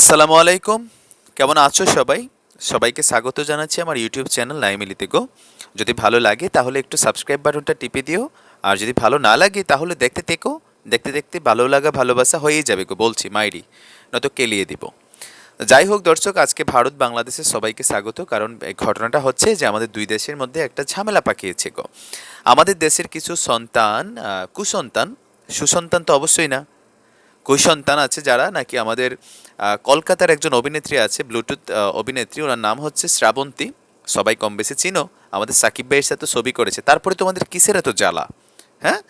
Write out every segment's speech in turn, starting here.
আসসালামু আলাইকুম। কেমন আছো সবাই? সবাইকে স্বাগত জানাচ্ছি আমার ইউটিউব চ্যানেল নাইমিলিতে গো। যদি ভালো লাগে তাহলে একটু সাবস্ক্রাইব বাটনটা টিপে দিও। আর যদি ভালো না লাগে তাহলে দেখতে থেকো। দেখতে দেখতে ভালো লাগা, ভালোবাসা হয়েই যাবে গো, বলছি মাইরি। নয়তো কেলিয়ে দিব। যাই হোক দর্শক, আজকে ভারত বাংলাদেশের সবাইকে স্বাগত। কারণ ঘটনাটা হচ্ছে যে আমাদের দুই দেশের মধ্যে একটা ঝামেলা পাকিয়েছে গো। আমাদের দেশের কিছু সন্তান কুসন্তান, সুসন্তান তো অবশ্যই না। কই সন্তান আছে যারা নাকি আমাদের কলকাতার একজন অভিনেত্রী আছে, ব্লুটুথ অভিনেত্রী, ওনার নাম হচ্ছে শ্রাবন্তী। সবাই কম বেশি চিনো, আমাদের সাকিব ভাইয়ের সাথে ছবি করেছে। তারপরে তোমাদের কিসের এত জ্বালা? হ্যাঁ?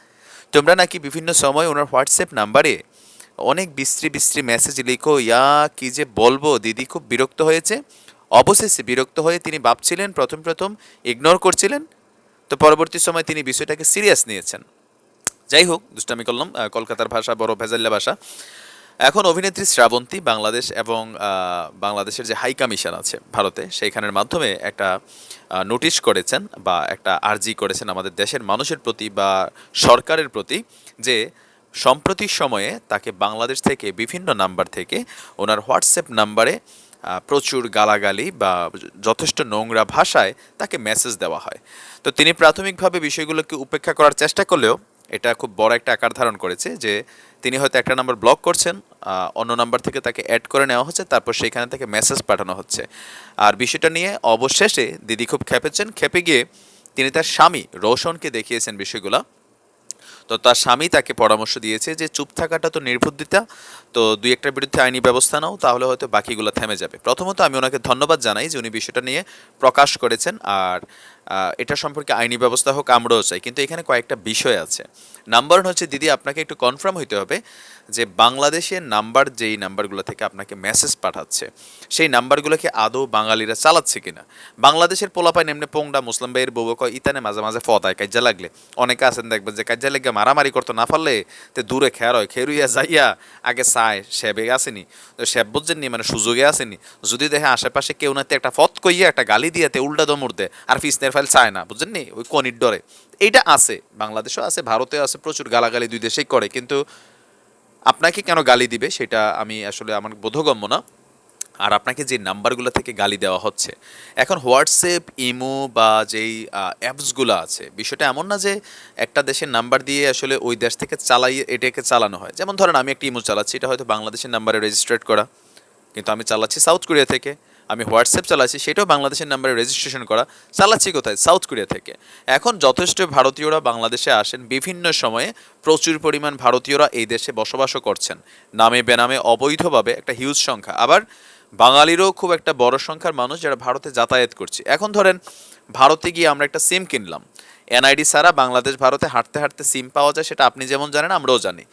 তোমরা নাকি বিভিন্ন সময় ওনার হোয়াটসঅ্যাপ নাম্বারে অনেক বিশ্রী বিশ্রী মেসেজ লিখো, ইয়া, কি যে বলব, দিদি খুব বিরক্ত হয়েছে। অবশেষে বিরক্ত হয়ে তিনি ভাবছিলেন, প্রথম প্রথম ইগনোর করছিলেন। তো পরবর্তী সময় তিনি বিষয়টাকে সিরিয়াস নিয়েছেন। যাই হোক, দুষ্টামি করলাম কলকাতার ভাষা বড় ভেজাল্লা ভাষা। এখন অভিনেত্রী শ্রাবন্তী বাংলাদেশ এবং বাংলাদেশের যে হাই কমিশন আছে ভারতে, সেইখানের মাধ্যমে একটা নোটিশ করেছেন বা একটা আর্জি করেছেন আমাদের দেশের মানুষের প্রতি বা সরকারের প্রতি যে সম্প্রতি সময়ে তাকে বাংলাদেশ থেকে বিভিন্ন নাম্বার থেকে ওনার হোয়াটসঅ্যাপ নাম্বারে প্রচুর গালাগালি বা যথেষ্ট নোংরা ভাষায় তাকে মেসেজ দেওয়া হয়। তো তিনি প্রাথমিকভাবে বিষয়গুলোকে উপেক্ষা করার চেষ্টা করলেও এটা খুব বড় একটা আকার ধারণ করেছে যে তিনি হয়তো একটা নাম্বার ব্লক করছেন অন্য নাম্বার থেকে তাকে অ্যাড করে নেওয়া হচ্ছে, তারপর সেইখানে থেকে মেসেজ পাঠানো হচ্ছে। আর বিষয়টা নিয়ে অবশেষে দিদি খুব খেপেছেন খেপে গিয়ে তিনি তার স্বামী রোশনকে দেখিয়েছেন বিষয়গুলো। তো তার স্বামী তাকে পরামর্শ দিয়েছে যে, চুপ থাকাটা তো নির্বুদ্ধিতা, তো দুই একটার বিরুদ্ধে আইনি ব্যবস্থা নাও, তাহলে হয়তো বাকিগুলো থেমে যাবে। প্রথমত আমি ওনাকে ধন্যবাদ জানাই যে উনি বিষয়টা নিয়ে প্রকাশ করেছেন। আর এটা সম্পর্কে আইনি ব্যবস্থা হোক, আমরাও চাই। কিন্তু এখানে কয়েকটা বিষয় আছে। নাম্বার হচ্ছে, দিদি, আপনাকে একটু কনফার্ম হইতে হবে যে বাংলাদেশের নাম্বার যেই নাম্বারগুলো থেকে আপনাকে মেসেজ পাঠাচ্ছে, সেই নাম্বারগুলোকে আদৌ বাঙালিরা চালাচ্ছে কিনা? বাংলাদেশের পোলাপায় নেমনে পোংডা, মুসলিম ভাইয়ের বউ কয় ইতানে মাঝে মাঝে ফতায় কাজ্জা লাগলে। অনেকে আছেন, দেখবেন যে কাজ্জা লেগে মারামারি করতে না পারলে তে দূরে খেয়ার হয়, খেরুইয়া যাইয়া আগে চায়, সেবে আসেনি। তো সেব বুঝছেন নি মানে সুযোগে আসেনি। যদি দেখে আশেপাশে কেউ নাতে একটা ফত কইয়া, একটা গালি দিয়াতে উল্টা দমুর দে আর ফিসনের ফাইল চায় না বুঝছেন নি? ওই কনির ডরে। এইটা আছে, বাংলাদেশও আছে, ভারতেও আছে, প্রচুর গালাগালি দুই দেশেই করে, কিন্তু আপনাকে কেন গালি দিবে সেটা আমি আসলে আমার বোধগম্য না। আর আপনাকে যে নাম্বারগুলো থেকে গালি দেওয়া হচ্ছে, এখন হোয়াটসঅ্যাপ, ইমো বা যেই অ্যাপসগুলো আছে, বিষয়টা এমন না যে একটা দেশের নাম্বার দিয়ে আসলে ওই দেশ থেকে চালাই এটাকে চালানো হয়। যেমন ধরেন আমি একটা ইমো চালাচ্ছি, এটা হয়তো বাংলাদেশের নাম্বারে রেজিস্ট্রেট করা, কিন্তু আমি চালাচ্ছি সাউথ কোরিয়া থেকে। আমি হোয়াটসঅ্যাপ চালাচ্ছি, সেটাও বাংলাদেশের নাম্বারে রেজিস্ট্রেশন করা। চালাচ্ছি কোথায়? সাউথ কোরিয়া থেকে। এখন যথেষ্ট ভারতীয়রা বাংলাদেশে আসেন, বিভিন্ন সময়ে প্রচুর পরিমাণ ভারতীয়রা এই দেশে বসবাসও করছেন। নামে বেনামে অবৈধভাবে একটা হিউজ সংখ্যা। আবার বাঙালিরও খুব একটা বড় সংখ্যার মানুষ যারা ভারতে যাতায়াত করছে। এখন ধরেন, ভারতে গিয়ে আমরা একটা সিম কিনলাম। এনআইডি ছাড়া বাংলাদেশ, ভারতে হাঁটতে হাঁটতে সিম পাওয়া যায়, সেটা আপনি যেমন জানেন, আমরাও জানি।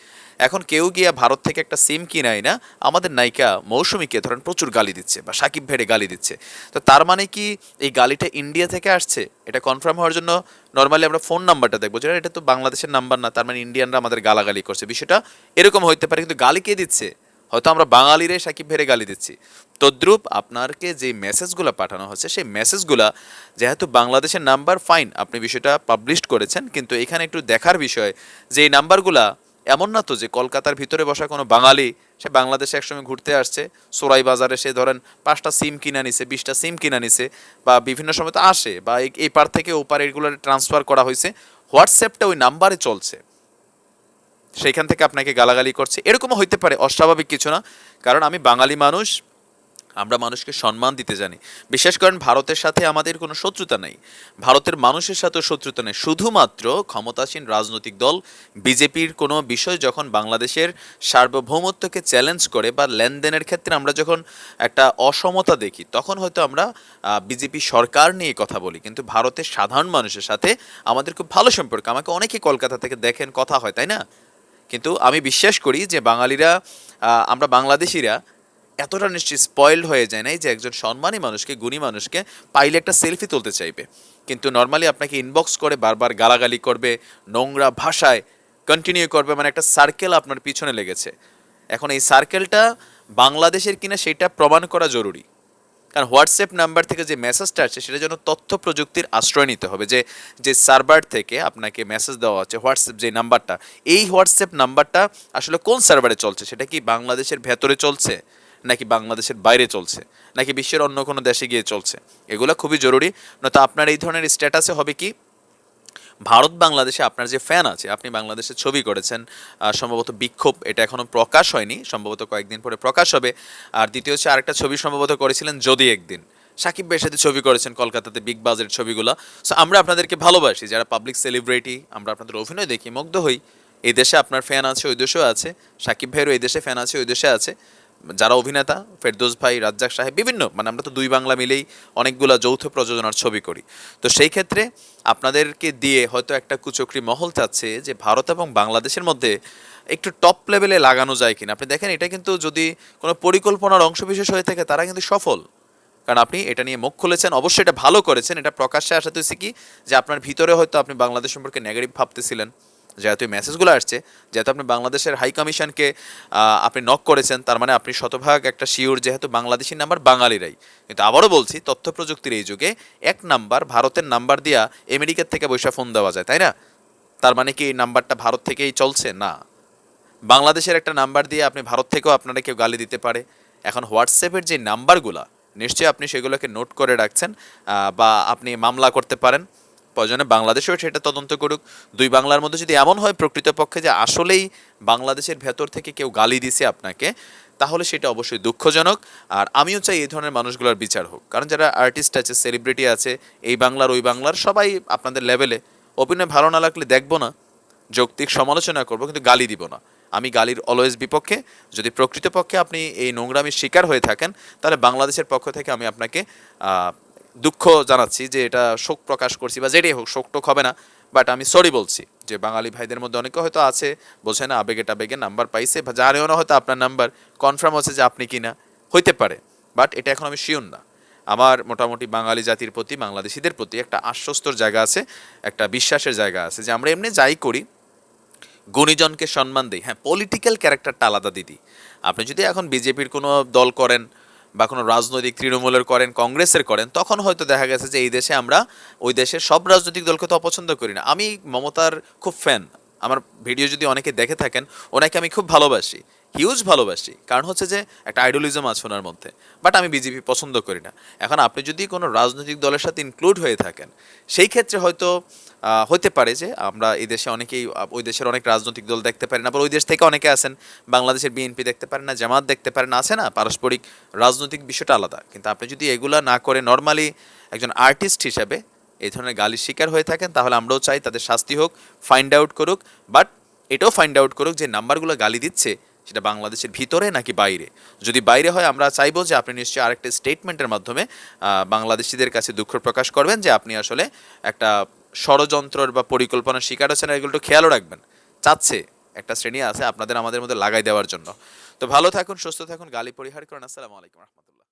এখন কেউ গিয়ে ভারত থেকে একটা সিম কিনাই না আমাদের নায়িকা মৌসুমীকে ধরেন প্রচুর গালি দিচ্ছে বা সাকিব ভেড়ে গালি দিচ্ছে। তো তার মানে কি এই গালিটা ইন্ডিয়া থেকে আসছে? এটা কনফার্ম হওয়ার জন্য নর্মালি আমরা ফোন নাম্বারটা দেখব, যেটা এটা তো বাংলাদেশের নাম্বার না, তার মানে ইন্ডিয়ানরা আমাদের গালাগালি করছে। বিষয়টা এরকম হইতে পারে, কিন্তু গালি কে দিচ্ছে? হয়তো আমরা বাঙালিরে সাকিব ভেড়ে গালি দিচ্ছি। তদ্রুপ আপনারকে যে মেসেজগুলো পাঠানো হচ্ছে, সেই মেসেজগুলো যেহেতু বাংলাদেশের নাম্বার ফাইন, আপনি বিষয়টা পাবলিশ করেছেন, কিন্তু এখানে একটু দেখার বিষয় যে এই নাম্বারগুলা এমন না তো যে কলকাতার ভিতরে বসা কোনো বাঙালি, সে বাংলাদেশে একসময় ঘুরতে আসছে, সোরাই বাজারে সে ধরেন পাঁচটা সিম কিনা নিছে, বিশটা সিম কিনা নিছে, বা বিভিন্ন সময় তো আসে, বা এই- পার থেকে ওপার পার এগুলো ট্রান্সফার করা হয়েছে, হোয়াটসঅ্যাপটা ওই নাম্বারে চলছে। সেইখান থেকে আপনাকে গালাগালি করছে। এরকমও হইতে পারে, অস্বাভাবিক কিছু না। কারণ আমি বাঙালি মানুষ, আমরা মানুষকে সম্মান দিতে জানি। বিশেষ করেন ভারতের সাথে আমাদের কোনো শত্রুতা নেই। ভারতের মানুষের সাথেও শত্রুতা নেই। শুধুমাত্র ক্ষমতাসীন রাজনৈতিক দল, বিজেপির কোনো বিষয় যখন বাংলাদেশের সার্বভৌমত্বকে চ্যালেঞ্জ করে বা লেনদেনের ক্ষেত্রে আমরা যখন একটা অসমতা দেখি, তখন হয়তো আমরা বিজেপি সরকার নিয়ে কথা বলি। কিন্তু ভারতের সাধারণ মানুষের সাথে আমাদের খুব ভালো সম্পর্ক। আমাকে অনেকে কলকাতা থেকে দেখেন, কথা হয়, তাই না? কিন্তু আমি বিশ্বাস করি যে বাঙালিরা আমরা বাংলাদেশিরা এতটা নিশ্চয়ই স্পয়েলড হয়ে যায় নাই যে একজন সম্মানী মানুষকে, গুণী মানুষকে পাইলে একটা সেলফি তুলতে চাইবে। কিন্তু নর্মালি আপনাকে ইনবক্স করে বারবার গালাগালি করবে, নোংরা ভাষায় কন্টিনিউ করবে মানে একটা সার্কেল আপনার পিছনে লেগেছে। এখন এই সার্কেলটা বাংলাদেশের কিনা সেটা প্রমাণ করা জরুরি। কারণ হোয়াটসঅ্যাপ নাম্বার থেকে যে মেসেজটা আসছে, সেটা যেন তথ্য প্রযুক্তির আশ্রয় নিতে হবে। যে যে সার্ভার থেকে আপনাকে মেসেজ দেওয়া হচ্ছে, হোয়াটসঅ্যাপ যে নাম্বারটা, এই হোয়াটসঅ্যাপ নাম্বারটা আসলে কোন সার্ভারে চলছে? সেটা কি বাংলাদেশের ভেতরে চলছে, নাকি বাংলাদেশের বাইরে চলছে, নাকি বিশ্বের অন্য কোনো দেশে গিয়ে চলছে? এগুলো খুবই জরুরি। নয়তো আপনার এই ধরনের স্ট্যাটাসে হবে কি? ভারত বাংলাদেশে আপনার যে ফ্যান আছে, আপনি বাংলাদেশে ছবি করেছেন সম্ভবত বিক্ষোভ এটা এখনও প্রকাশ হয়নি, সম্ভবত কয়েকদিন পরে প্রকাশ হবে। আর দ্বিতীয় হচ্ছে আরেকটা ছবি সম্ভবত করেছিলেন যদি একদিন। সাকিব ভাইয়ের সাথে ছবি করেছেন কলকাতাতে বিগ বাজের ছবিগুলো। সো আমরা আপনাদেরকে ভালোবাসি, যারা পাবলিক সেলিব্রিটি আমরা আপনাদের অভিনয় দেখি, মুগ্ধ হই। এই দেশে আপনার ফ্যান আছে, ওই দেশেও আছে। সাকিব ভাইয়েরও এই দেশে ফ্যান আছে, ওই দেশে আছে। যারা অভিনেতা, ফেরদৌস ভাই, রাজ্জাক সাহেব, বিভিন্ন মানে আমরা তো দুই বাংলা মিলেই অনেকগুলো যৌথ প্রযোজনার ছবি করি। তো সেই ক্ষেত্রে আপনাদেরকে দিয়ে হয়তো একটা কুচক্রি মহল চাচ্ছে যে ভারত এবং বাংলাদেশের মধ্যে একটু টপ লেভেলে লাগানো যায় কিনা। আপনি দেখেন, এটা কিন্তু যদি কোনো পরিকল্পনার অংশবিশেষ হয়ে থাকে, তারা কিন্তু সফল। কারণ আপনি এটা নিয়ে মুখ খুলেছেন, অবশ্যই এটা ভালো করেছেন, এটা প্রকাশ্যে আসাতে কি? যে আপনার ভিতরে হয়তো আপনি বাংলাদেশ সম্পর্কে নেগেটিভ ভাবতেছিলেন। যেহেতু এই মেসেজগুলো আসছে, যেহেতু আপনি বাংলাদেশের হাই কমিশনকে আপনি নক করেছেন, তার মানে আপনি শতভাগ একটা শিওর যেহেতু বাংলাদেশি নাম্বার বাঙালিরাই। কিন্তু আবারও বলছি, তথ্য প্রযুক্তির এই যুগে এক নাম্বার ভারতের নাম্বার দিয়া আমেরিকার থেকে বৈশা ফোন দেওয়া যায়, তাই না? তার মানে কি এই নাম্বারটা ভারত থেকেই চলছে? না। বাংলাদেশের একটা নাম্বার দিয়ে আপনি ভারত থেকেও আপনারা কেউ গালি দিতে পারে। এখন হোয়াটসঅ্যাপের যে নাম্বারগুলা নিশ্চয়ই আপনি সেগুলোকে নোট করে রাখছেন বা আপনি মামলা করতে পারেন। প্রয়োজনে বাংলাদেশেও সেটা তদন্ত করুক। দুই বাংলার মধ্যে যদি এমন হয় প্রকৃতপক্ষে যে আসলেই বাংলাদেশের ভেতর থেকে কেউ গালি দিছে আপনাকে, তাহলে সেটা অবশ্যই দুঃখজনক। আর আমিও চাই এই ধরনের মানুষগুলোর বিচার হোক। কারণ যারা আর্টিস্ট আছে সেলিব্রিটি আছে, এই বাংলার, ওই বাংলার সবাই আপনাদের লেভেলে অভিনয় ভালো না লাগলে দেখব না, যৌক্তিক সমালোচনা করব, কিন্তু গালি দিব না। আমি গালির অলওয়েজ বিপক্ষে। যদি প্রকৃতপক্ষে আপনি এই নোংরামির শিকার হয়ে থাকেন, তাহলে বাংলাদেশের পক্ষ থেকে আমি আপনাকে দুঃখ জানাচ্ছি যে এটা শোক প্রকাশ করছি বা যেটাই হোক, শোক টোক হবে না বাট আমি সরি বলছি যে বাঙালি ভাইদের মধ্যে অনেকে হয়তো আছে, বোঝে না, আবেগে টাবেগে নাম্বার পাইছে বা জানেও না হয়তো আপনার নাম্বার কনফার্ম হচ্ছে যে আপনি কিনা, হইতে পারে বাট এটা এখন আমি শিওর না। আমার মোটামুটি বাঙালি জাতির প্রতি, বাংলাদেশিদের প্রতি একটা আশ্বস্তর জায়গা আছে, একটা বিশ্বাসের জায়গা আছে যে আমরা এমনি যাই করি, গুণীজনকে সম্মান দিই। হ্যাঁ পলিটিক্যাল ক্যারেক্টারটা আলাদা দিদি। আপনি যদি এখন বিজেপির কোনো দল করেন বা কোনো রাজনৈতিক তৃণমূলের করেন, কংগ্রেসের করেন, তখন হয়তো দেখা গেছে যে এই দেশে আমরা, ওই দেশের সব রাজনৈতিক দলকে তো অপছন্দ করি না। আমি মমতার খুব ফ্যান আমার ভিডিও যদি অনেকে দেখে থাকেন, ওনাকে আমি খুব ভালোবাসি। হিউজ ভালোবাসি। কারণ হচ্ছে যে একটা আইডোলিজম আছে ওনার মধ্যে। বাট আমি বিজেপি পছন্দ করি না। এখন আপনি যদি কোনো রাজনৈতিক দলের সাথে ইনক্লুড হয়ে থাকেন, সেই ক্ষেত্রে হয়তো হতে পারে যে আমরা এই দেশে অনেকেই ওই দেশের অনেক রাজনৈতিক দল দেখতে পারি না, আবার ওই দেশ থেকে অনেকে আছেন, বাংলাদেশের বিএনপি দেখতে পারেন না, জামাত দেখতে পারেন না, আছে না? পারস্পরিক রাজনৈতিক বিষয়টা আলাদা। কিন্তু আপনি যদি এগুলা না করে নর্মালি একজন আর্টিস্ট হিসাবে এই ধরনের গালির শিকার হয়ে থাকেন, তাহলে আমরাও চাই তাদের শাস্তি হোক ফাইন্ড আউট করুক বাট এটাও ফাইন্ড আউট করুক যে নাম্বারগুলো গালি দিচ্ছে সেটা বাংলাদেশের ভিতরে নাকি বাইরে? যদি বাইরে হয়, আমরা চাইব যে আপনি নিশ্চয়ই আরেকটা স্টেটমেন্টের মাধ্যমে বাংলাদেশিদের কাছে দুঃখ প্রকাশ করবেন যে আপনি আসলে একটা ষড়যন্ত্রর বা পরিকল্পনার শিকার আছেন এগুলো খেয়ালও রাখবেন। চাচ্ছে, একটা শ্রেণি আছে আপনাদের আমাদের মধ্যে লাগাই দেওয়ার জন্য। তো ভালো থাকুন, সুস্থ থাকুন, গালি পরিহার করুন। আসসালামু আলাইকুম রহমতুল্লাহ।